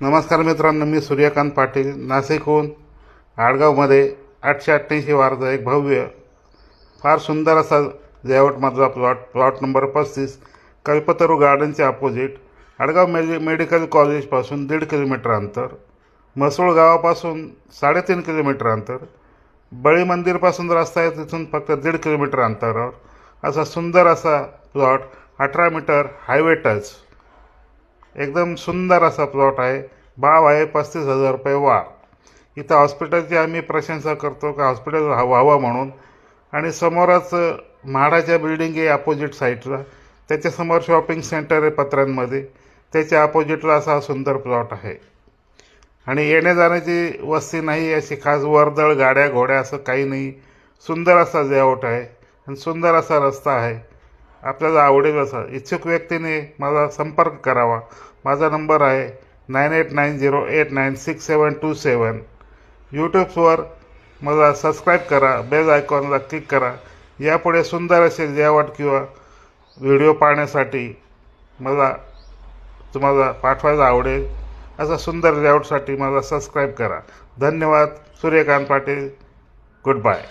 नमस्कार मित्रांनो मी सूर्यकांत पाटील नाशिकहून आडगावमध्ये आठशे अठ्ठ्याऐंशी वारचा एक भव्य फार सुंदर असा लेआउटमधला प्लॉट प्लॉट नंबर पस्तीस कल्पतरू गार्डनच्या अपोजिट आडगाव मेडि मेडिकल कॉलेजपासून दीड किलोमीटर अंतर मसूळ गावापासून साडेतीन किलोमीटर अंतर बळी मंदिरपासून रस्ता आहे तिथून फक्त दीड किलोमीटर अंतरावर असा सुंदर असा प्लॉट अठरा मीटर हायवे टच एकदम सुंदर असा प्लॉट आहे. भाव आहे पस्तीस हजार रुपये वार इथं हॉस्पिटलची आम्ही प्रशंसा करतो का हॉस्पिटल व्हावं म्हणून. आणि समोरच म्हाडाच्या बिल्डिंग आहे अपोजिट साईडला त्याच्यासमोर शॉपिंग सेंटर आहे पत्र्यांमध्ये त्याच्या अपोजिटला असा सुंदर प्लॉट आहे. आणि येण्या जाण्याची वस्ती नाही अशी खास वर्दळ गाड्या घोड्या असं काही नाही. सुंदर असा लेआउट आहे. आणि सुंदर असा रस्ता आहे. आपल्याला आवडेल असा. इच्छुक व्यक्तीने माझा संपर्क करावा. माझा नंबर आहे nine eight nine zero eight nine six seven two seven. यूट्यूब्सवर मला सबस्क्राईब करा बेल आयकॉनला क्लिक करा. यापुढे सुंदर असे लेआउट किंवा व्हिडिओ पाहण्यासाठी मला तुम्हाला पाठवायला आवडेल. असा सुंदर लेआउटसाठी मला सबस्क्राईब करा. धन्यवाद. सूर्यकांत पाटील. Good bye.